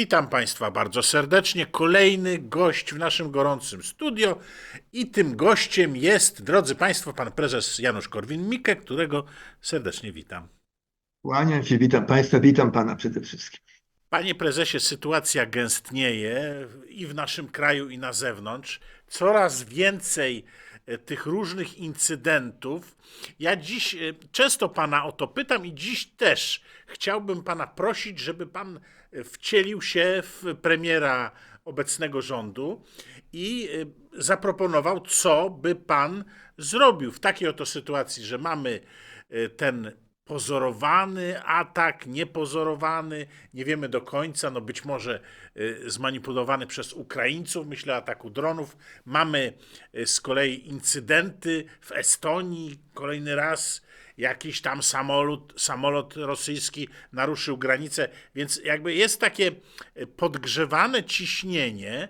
Witam Państwa bardzo serdecznie. Kolejny gość w naszym gorącym studio i tym gościem jest, drodzy Państwo, pan prezes Janusz Korwin-Mikke, którego serdecznie witam. Kłaniam się, witam Państwa, witam Pana przede wszystkim. Panie prezesie, sytuacja gęstnieje i w naszym kraju, i na zewnątrz. Coraz więcej e, tych różnych incydentów. Ja dziś e, często pana o to pytam i dziś też chciałbym pana prosić, żeby pan wcielił się w premiera obecnego rządu i e, zaproponował, co by pan zrobił w takiej oto sytuacji, że mamy e, ten pozorowany atak, niepozorowany, nie wiemy do końca, no być może y, zmanipulowany przez Ukraińców, myślę o ataku dronów. Mamy y, z kolei incydenty w Estonii, kolejny raz jakiś tam samolot, samolot rosyjski naruszył granicę, więc jakby jest takie y, podgrzewane ciśnienie,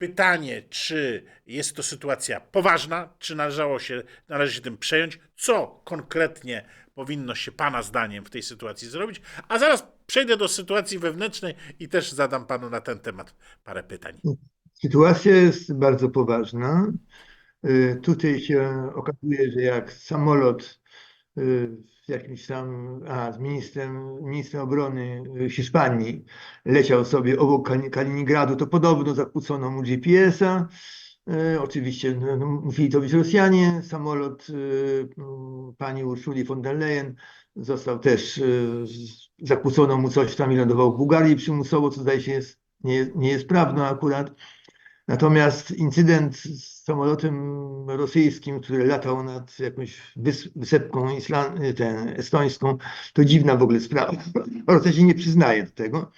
Pytanie, czy jest to sytuacja poważna, czy należało się, należy się tym przejąć, co konkretnie powinno się Pana zdaniem w tej sytuacji zrobić, a zaraz przejdę do sytuacji wewnętrznej i też zadam Panu na ten temat parę pytań. Sytuacja jest bardzo poważna. Y, Tutaj się okazuje, że jak samolot y, z jakimś tam, a z ministrem, ministrem obrony y, Hiszpanii leciał sobie obok Kali- Kaliningradu, to podobno zakłócono mu GPS-a. Y, Oczywiście no, no, musieli to być Rosjanie. Samolot y, mm, pani Urszuli von der Leyen został też, z- zakłócono mu coś tam i lądował w Bułgarii przymusowo, co zdaje się jest, nie, nie jest prawdą akurat. Natomiast incydent z samolotem rosyjskim, który latał nad jakąś wys wysepką islan- ten, estońską, to dziwna w ogóle sprawa. Rosja się nie przyznaje do tego,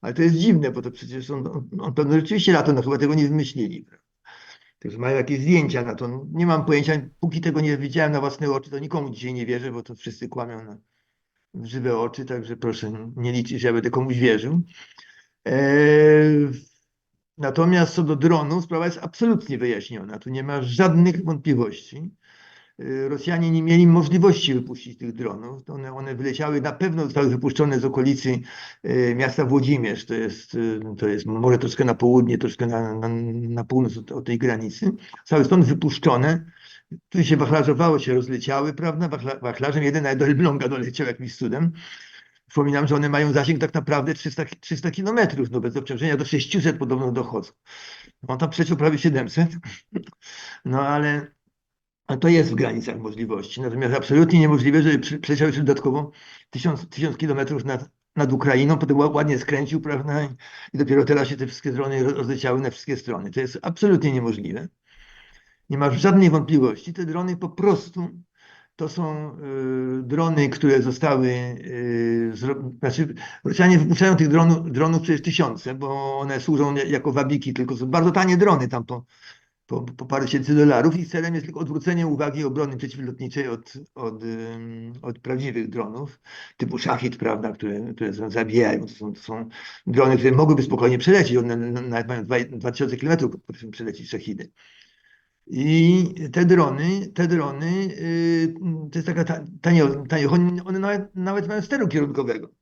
ale to jest dziwne, bo to przecież on, on, on rzeczywiście latał, no chyba tego nie wymyślili. Także mają jakieś zdjęcia na to. Nie mam pojęcia, póki tego nie widziałem na własne oczy, to nikomu dzisiaj nie wierzę, bo to wszyscy kłamią na w żywe oczy, także proszę nie liczyć, że ja będę komuś wierzył. Eee, Natomiast co do dronu, sprawa jest absolutnie wyjaśniona. Tu nie ma żadnych wątpliwości. Y, Rosjanie nie mieli możliwości wypuścić tych dronów. One, one wyleciały, na pewno zostały wypuszczone z okolicy y, miasta Włodzimierz. To jest, y, to jest może troszkę na południe, troszkę na, na, na północ od, od tej granicy. Zostały stąd wypuszczone. Tu się wachlarzowało, się rozleciały, prawda? Wachla, wachlarzem jeden nawet do Elbląga doleciał jakimś cudem. Przypominam, że one mają zasięg tak naprawdę 300, 300 kilometrów, no bez obciążenia do 600 podobno dochodzą. On tam przeciął prawie 700, no ale, ale to jest w granicach możliwości. Natomiast absolutnie niemożliwe, żeby przeciął jeszcze dodatkowo 1000, 1000 kilometrów nad, nad Ukrainą, potem ła- ładnie skręcił, prawda, i dopiero teraz się te wszystkie drony roz- rozleciały na wszystkie strony. To jest absolutnie niemożliwe. Nie ma żadnej wątpliwości. Te drony po prostu to są y, drony, które zostały, y, zro... znaczy Rosjanie wypuszczają tych dronów, dronów przecież tysiące, bo one służą jako wabiki, tylko są bardzo tanie drony tam po, po, po parę tysięcy dolarów i celem jest tylko odwrócenie uwagi obrony przeciwlotniczej od, od, od prawdziwych dronów, typu szachid, prawda, które, które są- zabijają. To są, to są drony, które mogłyby spokojnie przelecieć, one nawet mają dwa- 2000 km potrafią przelecieć szachidy. I te drony, te drony, y, to jest taka ta- tanie, tanie one one nawet, nawet mają steru kierunkowego.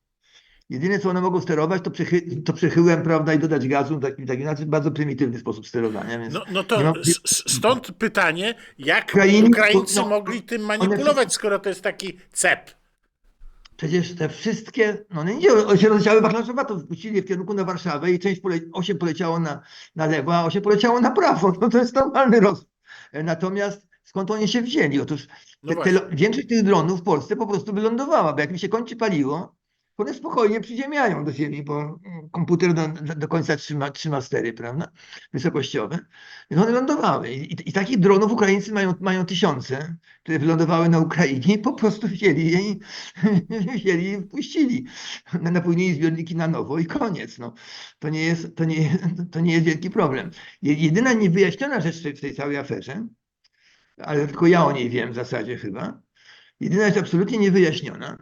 Jedyne, co one mogą sterować, to, przechy, to przechyłem, prawda, i dodać gazu, taki, taki znaczy bardzo prymitywny sposób sterowania. Więc No, no to s- stąd pytanie, jak Ukraińcy- Ukraińcy no, mogli tym one manipulować, skoro to jest taki cep? Przecież te wszystkie, no nie, one się rozleciały wachlarzowato, wpuścili w kierunku na Warszawę i część pole, 8 poleciało na, na lewo, a 8 poleciało na prawo. No to jest normalny roz. Natomiast skąd oni się wzięli? Otóż No te, te, właśnie. większość tych dronów w Polsce po prostu wylądowała, bo jak mi się kończy paliwo, to one spokojnie przyziemiają do ziemi, bo mm, komputer do, do- końca trzyma, trzyma stery, prawda? Wysokościowe. Więc one lądowały. I, i, i takich dronów Ukraińcy mają, mają tysiące, które wylądowały na Ukrainie i po prostu wzięli je i, wzięli i wpuścili. Na- Napełnili zbiorniki na nowo i koniec. No. To, nie jest, to, nie, to nie jest wielki problem. Je- Jedyna niewyjaśniona rzecz w tej całej aferze, ale tylko ja o niej wiem w zasadzie chyba, jedyna jest absolutnie niewyjaśniona,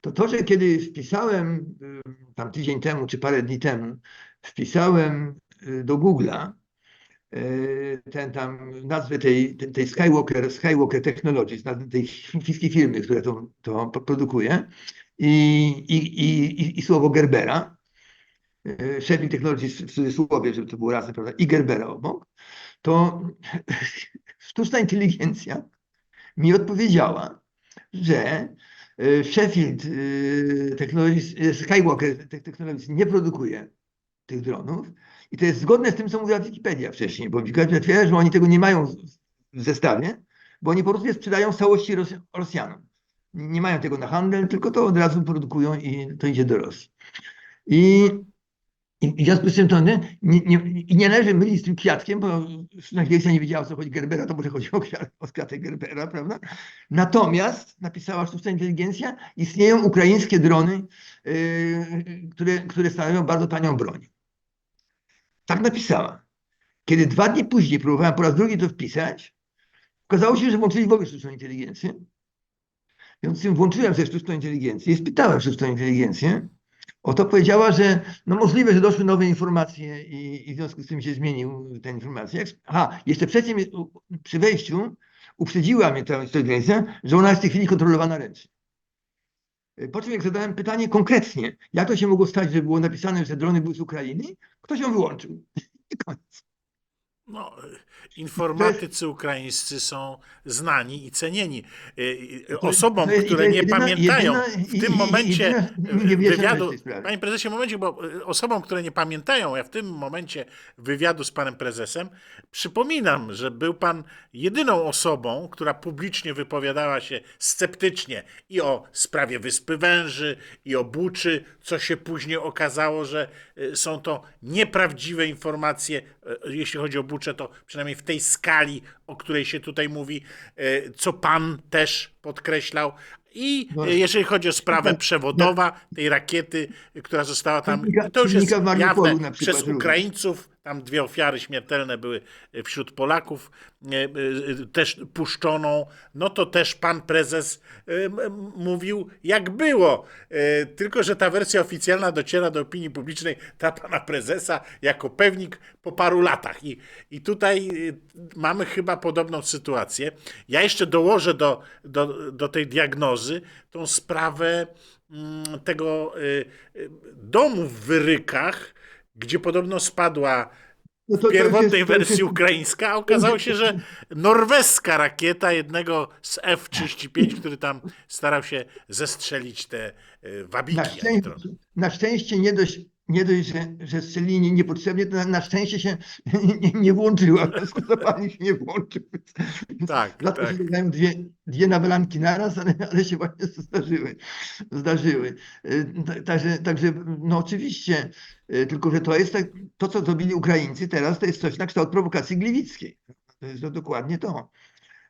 to to, że kiedy wpisałem y, tam tydzień temu czy parę dni temu, wpisałem y, do Google'a y, ten tam nazwę tej, tej- Skywalker, Skywalker Technologies, nazwę tej chińskiej firmy, która to, to produkuje i, i, i, i- słowo Gerbera, Sheffield Technologies w cudzysłowie, żeby to było razem, prawda, i Gerbera obok, to sztuczna inteligencja mi odpowiedziała, że Sheffield e, Technologies, e, Skywalker Te- Technologies nie produkuje tych dronów i to jest zgodne z tym, co mówiła Wikipedia wcześniej, bo Wikipedia twierdzi, że oni tego nie mają w- zestawie, bo oni po prostu je sprzedają w całości Ros Rosjanom. Nie mają tego na handel, tylko to od razu produkują i to idzie do Rosji. I, i w związku z tym to nie, nie, nie, należy mylić z tym kwiatkiem, bo inteligencja nie wiedziała, o co chodzi Gerbera, to może chodzi o, kwiat, o kwiatek Gerbera, prawda? Natomiast, napisała sztuczna inteligencja, istnieją ukraińskie drony, yy, które, które stanowią bardzo tanią broń. Tak napisała. Kiedy dwa dni później próbowałem po raz drugi to wpisać, okazało się, że włączyli w ogóle sztuczną inteligencję. W związku z tym włączyłem sobie sztuczną inteligencję i spytałem sztuczną inteligencję. Oto powiedziała, że no możliwe, że doszły nowe informacje i, i w związku z tym się zmienił te informacje. Jak, aha, jeszcze przed tym, u- przy wejściu uprzedziła mnie ta inteligencja, że ona jest w tej chwili kontrolowana ręcznie. Po czym jak zadałem pytanie konkretnie, jak to się mogło stać, że było napisane, że drony były z Ukrainy, ktoś ją wyłączył. I koniec. No, informatycy ukraińscy są znani i cenieni. Y, y, Osobom, które nie pamiętają w tym momencie y, wywiadu, panie prezesie, momencie, bo osobom, które nie pamiętają, ja w tym momencie wywiadu z panem prezesem, przypominam, że był pan jedyną osobą, która publicznie wypowiadała się sceptycznie i o sprawie Wyspy Węży, i o Buczy, co się później okazało, że są to nieprawdziwe informacje, jeśli chodzi o Buczę, to przynajmniej w tej skali, o której się tutaj mówi, y, co pan też podkreślał. I No. y, jeżeli chodzi o sprawę przewodowa tej rakiety, która została tam, to już jest jawne przez. Ukraińców, tam dwie ofiary śmiertelne były y, wśród Polaków, y, y, też puszczoną, no to też pan prezes mówił jak było, tylko że ta wersja oficjalna dociera do opinii publicznej ta pana prezesa jako pewnik po paru latach. I, i tutaj mamy chyba podobną sytuację. Ja jeszcze dołożę do, do, do tej diagnozy tą sprawę mm, tego domu w Wyrykach, gdzie podobno spadła No w pierwotnej jest- wersji ukraińska, a okazało się, że norweska rakieta jednego z F-35, który tam starał się zestrzelić te y, Na wabiki. szczęście, elektroniczne. na szczęście nie dość, nie dość że, że strzelili nie- niepotrzebnie, to na, na szczęście się nie, nie włączyła. Zapalnik się nie włączył. Tak, Rzadko tak. się dwie, dwie nawalanki naraz, ale, ale się właśnie zdarzyły. zdarzyły. Y, ta- Także, także no oczywiście, y, tylko że to jest tak, to, co zrobili Ukraińcy teraz, to jest coś na kształt prowokacji gliwickiej. To jest to dokładnie to.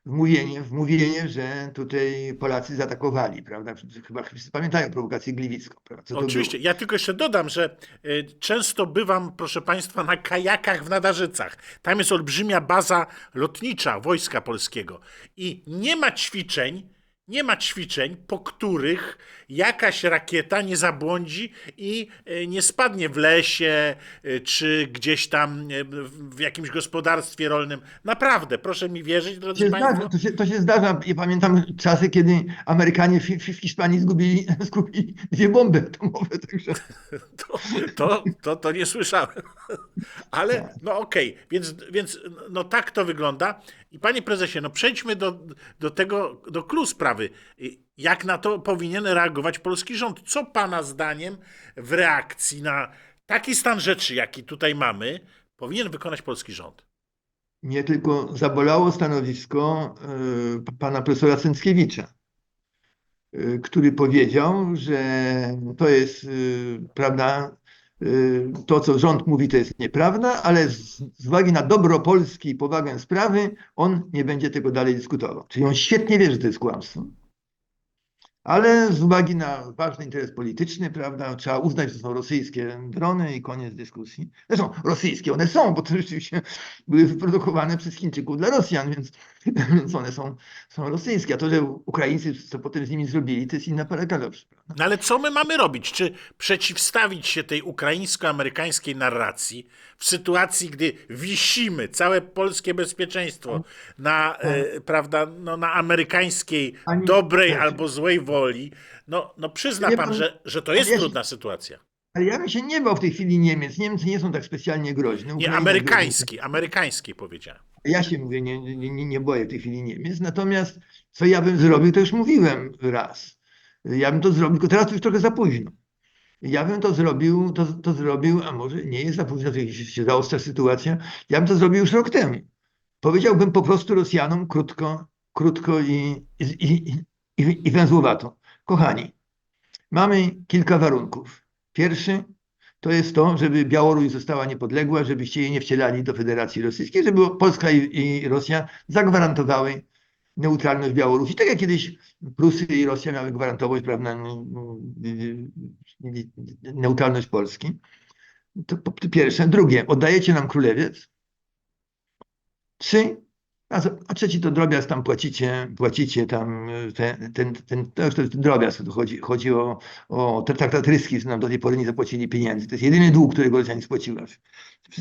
Wmówienie, wmówienie, że tutaj Polacy zaatakowali, prawda? Chyba wszyscy pamiętają prowokację gliwicką. Prawda? Oczywiście. Ja tylko jeszcze dodam, że y, często bywam, proszę Państwa, na kajakach w Nadarzycach. Tam jest olbrzymia baza lotnicza Wojska Polskiego i nie ma ćwiczeń, nie ma ćwiczeń, po których jakaś rakieta nie zabłądzi i y, nie spadnie w lesie y, czy gdzieś tam y, w jakimś gospodarstwie rolnym. Naprawdę, proszę mi wierzyć, To drodzy się, Państwo. zdarza, to, się, to się zdarza. Ja pamiętam czasy, kiedy Amerykanie w, w, Hiszpanii zgubili, zgubili dwie bomby atomowe. Także To, to, to, to nie słyszałem. Ale no okej, więc, więc no tak to wygląda. I panie prezesie, no przejdźmy do, do tego, do clue sprawy. Jak na to powinien reagować polski rząd? Co pana zdaniem w reakcji na taki stan rzeczy, jaki tutaj mamy, powinien wykonać polski rząd? mnie tylko zabolało stanowisko y, pana profesora Cęckiewicza, y, który powiedział, że to jest y, prawda, to co rząd mówi to jest nieprawda, ale z, z uwagi na dobro Polski i powagę sprawy, on nie będzie tego dalej dyskutował. Czyli on świetnie wie, że to jest kłamstwo. Ale z uwagi na ważny interes polityczny, prawda, trzeba uznać, że to są rosyjskie drony i koniec dyskusji. Zresztą rosyjskie one są, bo to rzeczywiście były wyprodukowane przez Chińczyków dla Rosjan, więc, więc one są, są rosyjskie. A to, że Ukraińcy co potem z nimi zrobili, to jest inna para. No ale co my mamy robić? Czy przeciwstawić się tej ukraińsko-amerykańskiej narracji w sytuacji, gdy wisimy całe polskie bezpieczeństwo na, e, prawda, no, na amerykańskiej Ani- dobrej albo złej woli? No, no przyzna Wie pan, pan, że, że to jest wiesz- trudna sytuacja. Ale ja bym się nie bał w tej chwili Niemiec. Niemcy nie są tak specjalnie groźne. Nie, Ukraina amerykański, amerykański powiedziałem. Ja się mówię, nie, nie, nie boję w tej chwili Niemiec. Natomiast co ja bym zrobił, to już mówiłem raz. Ja bym to zrobił, tylko teraz to już trochę za późno. Ja bym to zrobił, to, to zrobił, a może nie jest za późno, to się, zaostrza sytuacja. Ja bym to zrobił już rok temu. Powiedziałbym po prostu Rosjanom krótko, krótko i, i, i, i węzłowato. Kochani, mamy kilka warunków. Pierwszy to jest to, żeby Białoruś została niepodległa, żebyście jej nie wcielali do Federacji Rosyjskiej, żeby Polska i, i Rosja zagwarantowały neutralność Białorusi. Tak jak kiedyś Prusy i Rosja miały gwarantować prawda, neutralność Polski. To pierwsze. Drugie, oddajecie nam królewiec. Trzy, a, a trzeci to drobiazg, tam płacicie, płacicie tam y, ten, ten, ten to już to jest drobiazg, chodzi, chodzi o, o traktat ryski, że nam do tej pory nie zapłacili pieniędzy. To jest jedyny dług, którego Rosja nie spłaciła. Wsz-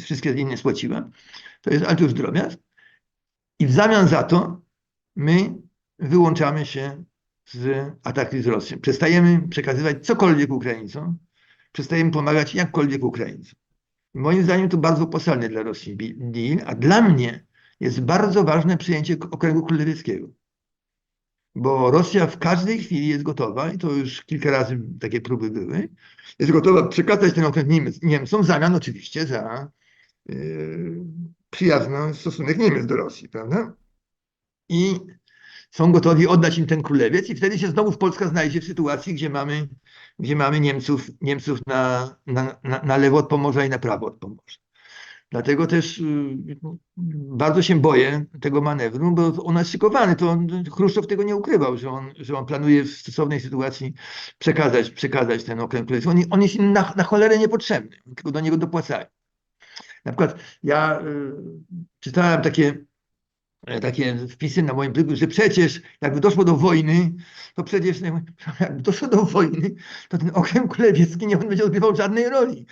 Wszystkie inne spłaciła. To jest, ale to już drobiazg. I w zamian za to my wyłączamy się z ataku z Rosją. Przestajemy przekazywać cokolwiek Ukraińcom, przestajemy pomagać jakkolwiek Ukraińcom. Moim zdaniem to bardzo opłacalny dla Rosji deal, a dla mnie jest bardzo ważne przyjęcie okręgu królewskiego. Bo Rosja w każdej chwili jest gotowa, i to już kilka razy takie próby były, jest gotowa przekazać ten okręg Niemcom w zamian oczywiście za yy, przyjazny stosunek Niemiec do Rosji, prawda? I są gotowi oddać im ten królewiec i wtedy się znowu Polska znajdzie w sytuacji, gdzie mamy, gdzie mamy Niemców, Niemców na, na, na, na lewo od Pomorza i na prawo od Pomorza. Dlatego też y, bardzo się boję tego manewru, bo on jest szykowany. To on, Chruszczow tego nie ukrywał, że on, że on planuje w stosownej sytuacji przekazać, przekazać ten okręg królewski. On, on jest im na, na cholerę niepotrzebny, tylko do niego dopłacają. Na przykład ja y, czytałem takie takie wpisy na moim pliku, że przecież jakby doszło do wojny, to przecież jakby doszło do wojny, to ten okręg kulewiecki nie będzie odgrywał żadnej roli.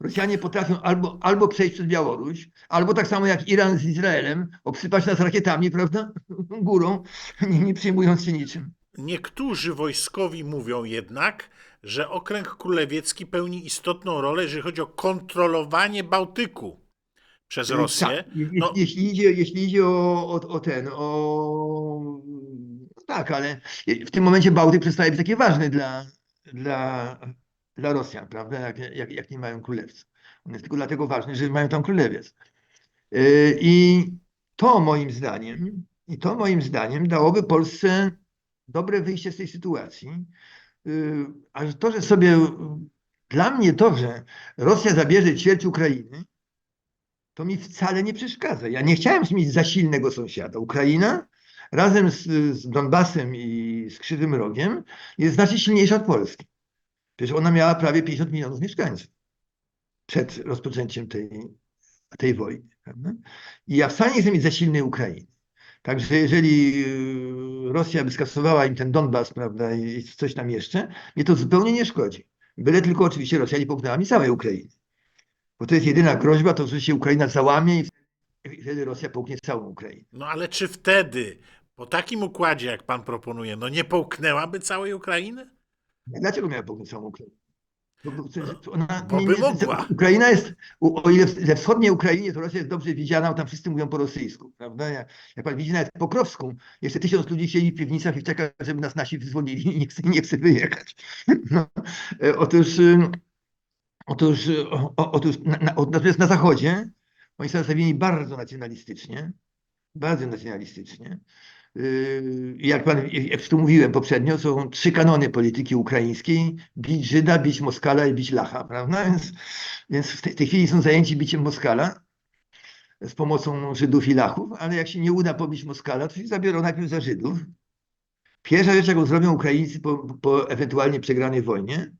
Rosjanie potrafią albo, albo przejść przez Białoruś, albo tak samo jak Iran z Izraelem, obsypać nas rakietami, prawda, górą, nie, nie przejmując się niczym. Niektórzy wojskowi mówią jednak, że okręg królewiecki pełni istotną rolę, jeżeli chodzi o kontrolowanie Bałtyku przez Rosję. Tak, je- No, jeśli, idzie, jeśli idzie o, o, o ten, o... no Tak, ale w tym momencie Bałtyk przestaje być taki ważny dla, dla, dla Rosjan, prawda, jak, jak, jak nie mają królewca. On jest tylko dlatego ważny, że mają tam królewiec. Yy, I to moim zdaniem, i to moim zdaniem dałoby Polsce dobre wyjście z tej sytuacji. Yy, A to, że sobie, dla mnie to, że Rosja zabierze ćwierć Ukrainy, to mi wcale nie przeszkadza. Ja nie chciałem mieć za silnego sąsiada. Ukraina razem z, z Donbasem i z Krzywym Rogiem jest znacznie silniejsza od Polski. Przecież ona miała prawie 50 milionów mieszkańców przed rozpoczęciem tej, tej wojny. Prawda? I ja wcale nie chcę mieć za silnej Ukrainy. Także jeżeli y, Rosja by skasowała im ten Donbas, prawda, i coś tam jeszcze, mnie to zupełnie nie szkodzi. Byle tylko oczywiście Rosja nie połknęła mi całej Ukrainy. Bo to jest jedyna groźba, to że się Ukraina załamie i wtedy- Rosja połknie całą Ukrainę. no ale czy wtedy, po takim układzie, jak pan proponuje, no nie połknęłaby całej Ukrainy? Dlaczego miała połknąć całą Ukrainę? Bo, bo, ona, Bo by mogła. Ukraina jest, o ile we wschodniej Ukrainie to Rosja jest dobrze widziana, bo tam wszyscy mówią po rosyjsku, prawda? Jak, jak pan widzi nawet Pokrowską, jeszcze tysiąc ludzi siedzi w piwnicach i czeka, żeby nas nasi wyzwolili i nie chce, nie chce wyjechać. No, e, otóż, otóż, o, o, otóż na, na, natomiast na zachodzie oni są nastawieni bardzo nacjonalistycznie, bardzo nacjonalistycznie. Yy, Jak pan, jak już tu mówiłem poprzednio, są trzy kanony polityki ukraińskiej: bić Żyda, bić Moskala i bić Lacha, prawda? Więc, więc w tej, tej chwili są zajęci biciem Moskala z pomocą Żydów i Lachów, ale jak się nie uda pobić Moskala, to się zabiorą najpierw za Żydów. Pierwsza rzecz, jaką zrobią Ukraińcy po, po ewentualnie przegranej wojnie,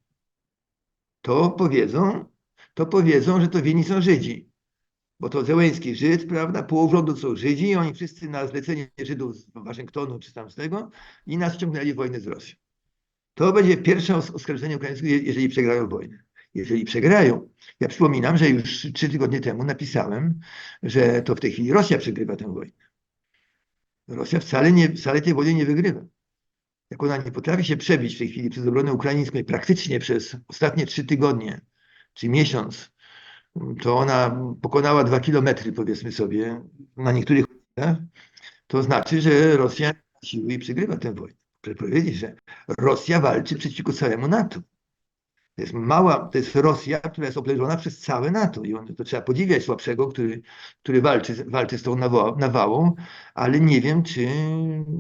to powiedzą, to powiedzą, że to winni są Żydzi. Bo to Zełęski Żyd, prawda? Połów rządu są Żydzi i oni wszyscy na zlecenie Żydów z Waszyngtonu czy tam z tego i nas wciągnęli w wojnę z Rosją. To będzie pierwsze os- oskarżenie ukraińskie, je- jeżeli przegrają wojnę. Jeżeli przegrają, ja przypominam, że już trzy tygodnie temu napisałem, że to w tej chwili Rosja przegrywa tę wojnę. Rosja wcale, nie, wcale tej wojny nie wygrywa. Jak ona nie potrafi się przebić w tej chwili przez obronę ukraińską i praktycznie przez ostatnie trzy tygodnie czy miesiąc, to ona pokonała dwa kilometry, powiedzmy sobie, na niektórych to znaczy, że Rosja siły i przegrywa tę wojnę. Powiedzieć, że Rosja walczy przeciwko całemu NATO. To jest mała, to jest Rosja, która jest obleżona przez całe NATO i on, to trzeba podziwiać słabszego, który, który walczy, walczy z tą nawałą, ale nie wiem, czy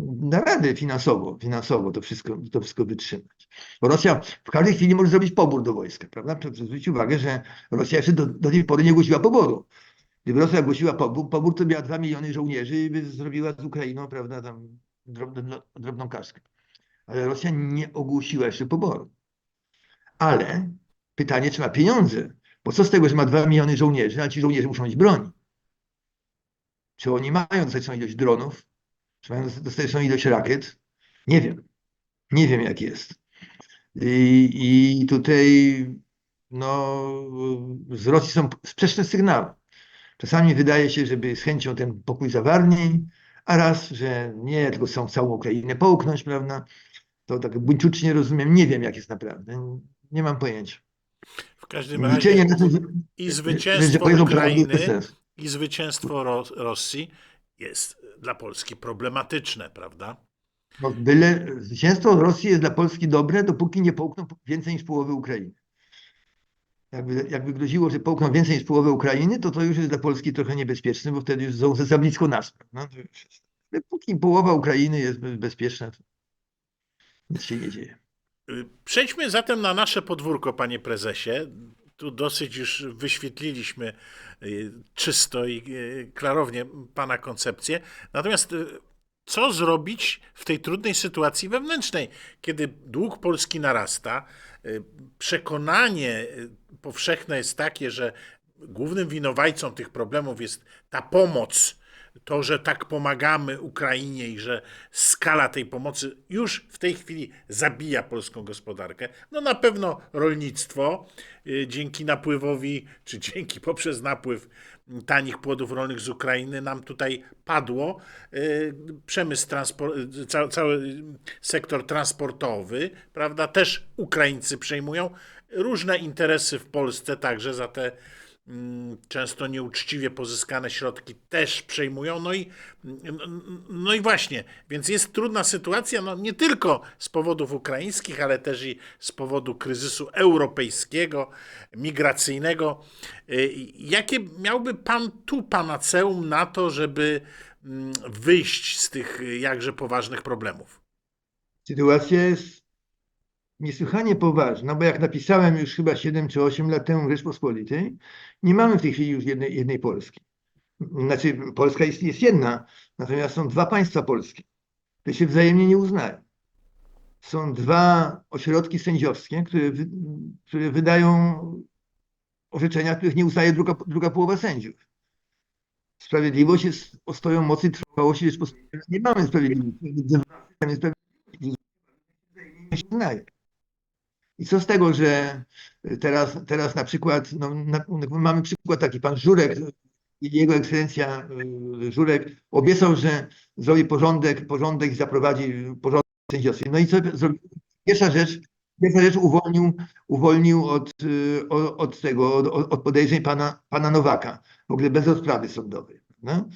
da radę finansowo, finansowo to wszystko, to wszystko wytrzymać. Bo Rosja w każdej chwili może zrobić pobór do wojska, prawda? Zwrócić uwagę, że Rosja jeszcze do, do tej pory nie ogłosiła poboru. Gdyby Rosja ogłosiła pobór, pobór to miała 2 miliony żołnierzy i by zrobiła z Ukrainą, prawda, tam drobną, drobną kaszkę. Ale Rosja nie ogłosiła jeszcze poboru. Ale pytanie, czy ma pieniądze? Bo co z tego, że ma 2 miliony żołnierzy, a ci żołnierze muszą mieć broń? Czy oni mają dostateczną ilość dronów? Czy mają dostateczną ilość rakiet? Nie wiem. Nie wiem, jak jest. I, i tutaj no, z Rosji są sprzeczne sygnały. Czasami wydaje się, żeby z chęcią ten pokój zawarli, a raz, że nie, tylko chcą całą Ukrainę połknąć, prawda? To tak buńczucznie rozumiem. Nie wiem, jak jest naprawdę. Nie mam pojęcia. W każdym razie i zwycięstwo Ukrainy, i zwycięstwo Ro Rosji jest dla Polski problematyczne, prawda? No, byle, zwycięstwo Rosji jest dla Polski dobre, dopóki nie połkną więcej niż połowy Ukrainy. Jakby, jakby groziło, że połkną więcej niż połowę Ukrainy, to to już jest dla Polski trochę niebezpieczne, bo wtedy już są za- blisko nas. No, to póki połowa Ukrainy jest be- bezpieczna, to nic się nie dzieje. Przejdźmy zatem na nasze podwórko, panie prezesie. Tu dosyć już wyświetliliśmy y, czysto i y, klarownie pana koncepcję. Natomiast y, co zrobić w tej trudnej sytuacji wewnętrznej, kiedy dług Polski narasta? Przekonanie powszechne jest takie, że głównym winowajcą tych problemów jest ta pomoc, to, że tak pomagamy Ukrainie i że skala tej pomocy już w tej chwili zabija polską gospodarkę. No na pewno rolnictwo y, dzięki napływowi, czy dzięki poprzez napływ tanich płodów rolnych z Ukrainy nam tutaj padło. Y, Przemysł, transpor- y, ca- cały sektor transportowy, prawda, też Ukraińcy przejmują różne interesy w Polsce także za te często nieuczciwie pozyskane środki też przejmują. No i, no i właśnie, więc jest trudna sytuacja, no nie tylko z powodów ukraińskich, ale też i z powodu kryzysu europejskiego, migracyjnego. Y, Jakie miałby pan tu panaceum na to, żeby mm, wyjść z tych y, jakże poważnych problemów? Sytuacja jest niesłychanie poważna, bo jak napisałem już chyba 7 czy 8 lat temu w Rzeczpospolitej, nie mamy w tej chwili już jednej, jednej Polski. Znaczy, Polska jest, jest jedna, natomiast są dwa państwa polskie, które się wzajemnie nie uznają. Są dwa ośrodki sędziowskie, które, które wydają orzeczenia, których nie uznaje druga, druga połowa sędziów. Sprawiedliwość jest ostoją mocy trwałości Rzeczpospolitej. Nie mamy sprawiedliwości. Nie uznaje. I co z tego, że teraz, teraz na przykład, no, na, mamy przykład taki, pan Żurek, jego ekscelencja y, Żurek obiecał, że zrobi porządek, porządek i zaprowadzi porządek w. No i co zrobił? Pierwsza rzecz, pierwsza rzecz uwolnił, uwolnił od, y, od, tego, od, od podejrzeń pana, pana Nowaka, w ogóle bez rozprawy sądowej. No?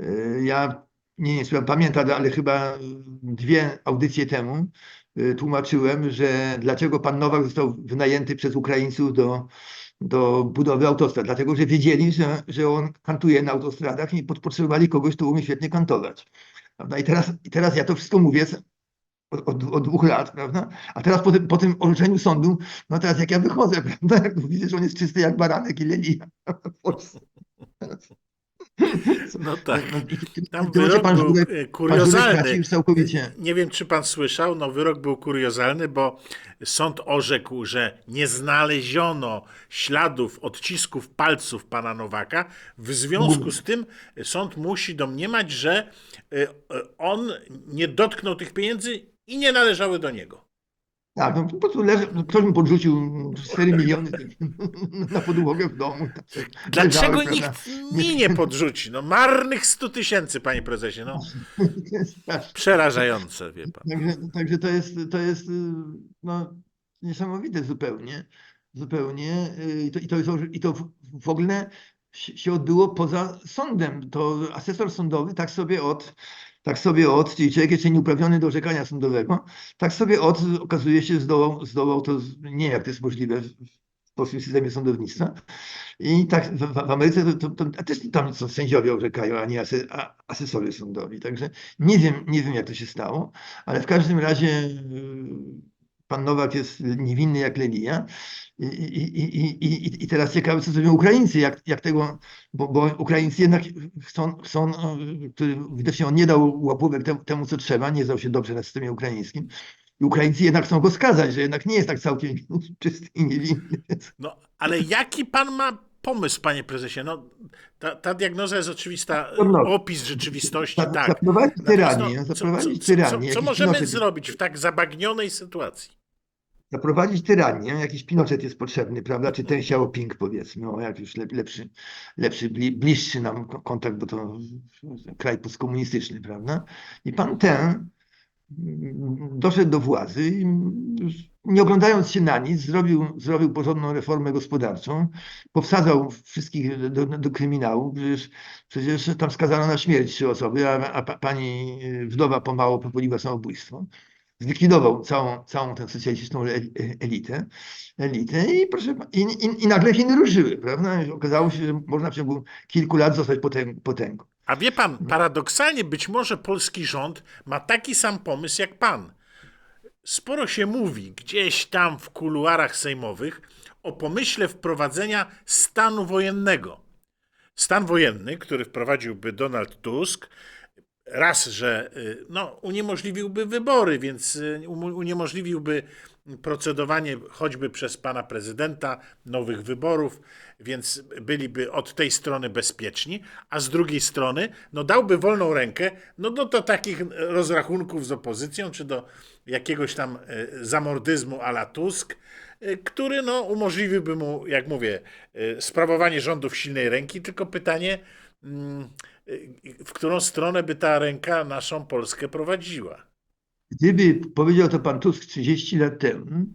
Y, Ja nie, nie pamiętam, ale chyba dwie audycje temu tłumaczyłem, że dlaczego pan Nowak został wynajęty przez Ukraińców do, do budowy autostrad. Dlatego, że wiedzieli, że, że on kantuje na autostradach i pot- potrzebowali kogoś, kto umie świetnie kantować. Prawda? I, teraz, teraz ja to wszystko mówię od, od, od dwóch lat, prawda? A teraz po tym, po tym orzeczeniu sądu, no teraz jak ja wychodzę, prawda? Widzę, że on jest czysty jak baranek i leni w Polsce. No tak. No, tym- w Tam wyrok pan był e, kuriozalny. całkowicie. Nie wiem, czy pan słyszał, no wyrok był kuriozalny, bo sąd orzekł, że nie znaleziono śladów odcisków palców pana Nowaka. W związku z tym sąd musi domniemać, że e, e, on nie dotknął tych pieniędzy i nie należały do niego. Tak, no po prostu leży, ktoś mu podrzucił 4 miliony na podłogę w domu. Dlaczego Leżały, nikt mi nie podrzuci? No marnych 100 tysięcy, panie prezesie. No, przerażające, wie pan. Także, także to jest, to jest no, niesamowite zupełnie, zupełnie y, i to, i to, i to w- ogóle się odbyło poza sądem. To asesor sądowy tak sobie od, tak sobie od, czyli człowiek jeszcze nieuprawniony do orzekania sądowego, tak sobie od, okazuje się, zdołał, zdołał to, nie wiem jak to jest możliwe w polskim systemie sądownictwa. I tak w, w Ameryce to, to, to też tam są sędziowie orzekają, a nie ase, a, asesorzy sądowi. Także nie wiem, nie wiem jak to się stało, ale w każdym razie pan Nowak jest niewinny jak Lelia. I, i, i, i, i, teraz ciekawe, co zrobią Ukraińcy, jak, jak tego, bo, bo Ukraińcy jednak chcą, chcą który widocznie on nie dał łapówek temu, temu, co trzeba, nie znał się dobrze na systemie ukraińskim. I Ukraińcy jednak chcą go skazać, że jednak nie jest tak całkiem czysty i niewinny. No, ale jaki pan ma pomysł, panie prezesie? No, ta, ta diagnoza jest oczywista, No, opis rzeczywistości, tak. Zaprowadzić Natomiast, tyranię, no, co, co, co, co, możemy zrobić w tak zabagnionej sytuacji? Zaprowadzić tyranię, jakiś Pinochet jest potrzebny, prawda, czy ten Xiaoping powiedzmy, o jak już lep, lepszy, lepszy bli, bliższy nam ko- kontakt, bo to kraj postkomunistyczny, prawda, i pan ten mm, doszedł do władzy i nie oglądając się na nic, zrobił, zrobił porządną reformę gospodarczą, powsadzał wszystkich do, do kryminału, przecież, przecież tam skazano na śmierć trzy osoby, a, a pa- pani wdowa pomału popełniła samobójstwo zlikwidował całą, całą tę socjalistyczną e- e- elitę, elitę i, proszę, i, i, i nagle Chiny ruszyły, prawda? Okazało się, że można w ciągu kilku lat zostać potęg, potęgą. A wie pan, paradoksalnie być może polski rząd ma taki sam pomysł jak pan. Sporo się mówi gdzieś tam w kuluarach sejmowych o pomyśle wprowadzenia stanu wojennego. Stan wojenny, który wprowadziłby Donald Tusk, raz, że y, no, uniemożliwiłby wybory, więc y, uniemożliwiłby procedowanie choćby przez pana prezydenta nowych wyborów, więc byliby od tej strony bezpieczni, a z drugiej strony no, dałby wolną rękę no, do, do takich rozrachunków z opozycją, czy do jakiegoś tam y, zamordyzmu a la Tusk, który no, umożliwiłby mu, jak mówię, sprawowanie rządów silnej ręki, tylko pytanie, mm, w którą stronę by ta ręka naszą Polskę prowadziła. Gdyby powiedział to pan Tusk 30 lat temu,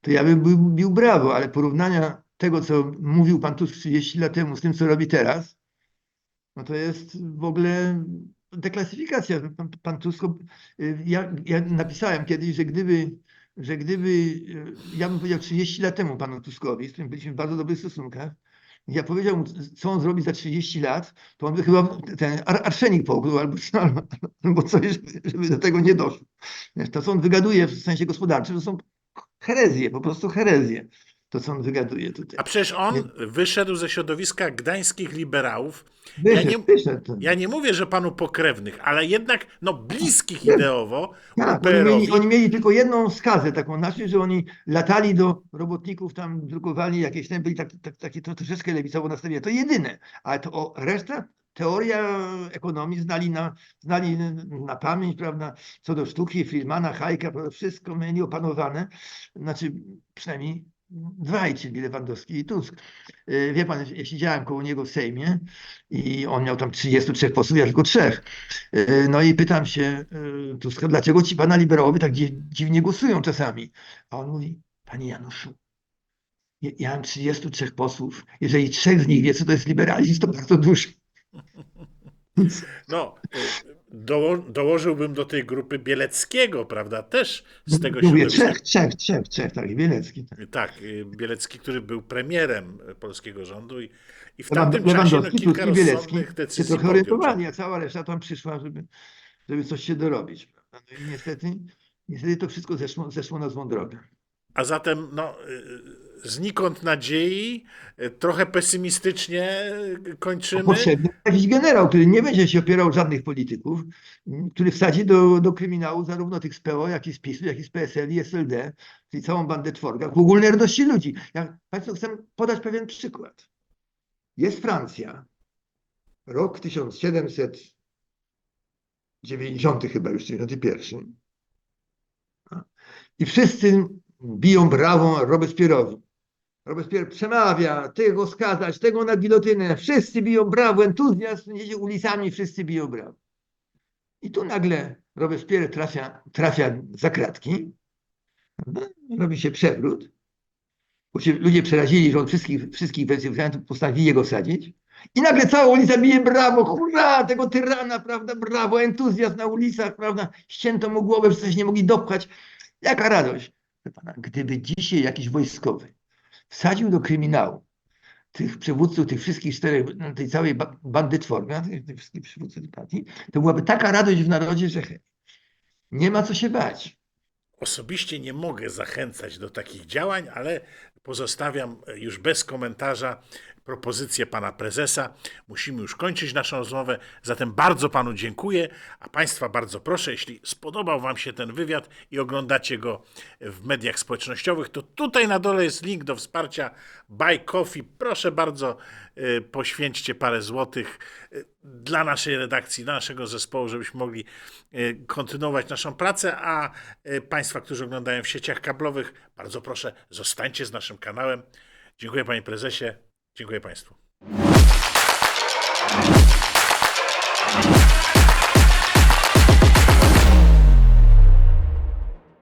to ja bym bił, bił brawo, ale porównania tego, co mówił pan Tusk 30 lat temu z tym, co robi teraz, no to jest w ogóle deklasyfikacja. Pan, pan Tusk, y, ja, ja napisałem kiedyś, że gdyby, że gdyby, y, ja bym powiedział 30 lat temu panu Tuskowi, z którym byliśmy w bardzo dobrych stosunkach, ja powiedział mu, co on zrobi za 30 lat, to on by chyba ten ar- arszenik połknął albo, albo, coś, żeby, do tego nie doszło. To, co on wygaduje w sensie gospodarczym, to są herezje, po prostu herezje. To, co on wygaduje tutaj. A przecież on wyszedł ze środowiska gdańskich liberałów. Wyszedł, nie- wyszedł. ten. Ja nie mówię, że panu pokrewnych, ale jednak no, bliskich ideowo Tak, oni mieli, oni mieli tylko jedną skazę taką, znaczy, że oni latali do robotników, tam drukowali jakieś, tam byli tak, tak, takie to troszeczkę lewicowo nastawione. To jedyne, ale to o, reszta, teoria ekonomii znali na, znali na pamięć, prawda, co do sztuki, Friedmana, prawda, wszystko mieli opanowane, znaczy przynajmniej dwaj, czyli Lewandowski i Tusk. Y, Wie pan, ja siedziałem koło niego w Sejmie i on miał tam 33 posłów, ja tylko trzech. Y, No i pytam się y, Tuska, dlaczego ci pana liberałowie tak dzi- dziwnie głosują czasami? A on mówi, panie Januszu, ja, mam 33 posłów. Jeżeli trzech z nich wie, co to jest liberalizm, to bardzo dużo. No, doło, dołożyłbym do tej grupy Bieleckiego, prawda? Też z tego Mówię, środowiska. trzech, trzech, trzech, trzech, tak, Bielecki. Tak. Tak, y, Bielecki, który był premierem polskiego rządu i, i w tamtym czasie no, kilka rozsądnych się decyzji trochę podjął. orientowali, a cała reszta tam przyszła, żeby, żeby coś się dorobić. prawda? No i niestety, niestety to wszystko zeszło, zeszło na złą drogę. A zatem no, y, znikąd nadziei, y, trochę pesymistycznie y, kończymy. Potrzebny jakiś generał, który nie będzie się opierał żadnych polityków, m, który wsadzi do, do kryminału zarówno tych z PO, jak i z PiSu, jak i z PSL i SLD, czyli całą bandę czworga, w ogólnej radości ludzi. Ja Państwu chcę podać pewien przykład. Jest Francja, rok 1790 chyba już, 91. I wszyscy biją brawą Robespierre'owi. Robespierre przemawia, tego skazać, tego na gilotynę. Wszyscy biją brawo, entuzjazm, jedzie ulicami, wszyscy biją brawo. I tu nagle Robespierre trafia, trafia za kratki, prawda? robi się przewrót ludzie przerazili, że on wszystkich, wszystkich wersjonariów postanowili jego wsadzić. I nagle cała ulica bije brawo, hurra, tego tyrana, prawda, brawo, entuzjazm na ulicach, prawda, ścięto mu głowę, wszyscy się nie mogli dopchać. Jaka radość. Pana, gdyby dzisiaj jakiś wojskowy wsadził do kryminału tych przywódców, tych wszystkich czterech, no, tej całej ba- bandytwormy, a tych, wszystkich przywódców tej partii, to byłaby taka radość w narodzie, że nie ma co się bać. Osobiście nie mogę zachęcać do takich działań, ale pozostawiam już bez komentarza propozycję pana prezesa. Musimy już kończyć naszą rozmowę, zatem bardzo panu dziękuję, a państwa bardzo proszę, jeśli spodobał wam się ten wywiad i oglądacie go w mediach społecznościowych, to tutaj na dole jest link do wsparcia Buy Coffee. Proszę bardzo, y, poświęćcie parę złotych y, dla naszej redakcji, dla naszego zespołu, żebyśmy mogli y, kontynuować naszą pracę, a Państwa, którzy oglądają w sieciach kablowych, bardzo proszę, zostańcie z naszym kanałem. Dziękuję Panie Prezesie, dziękuję Państwu.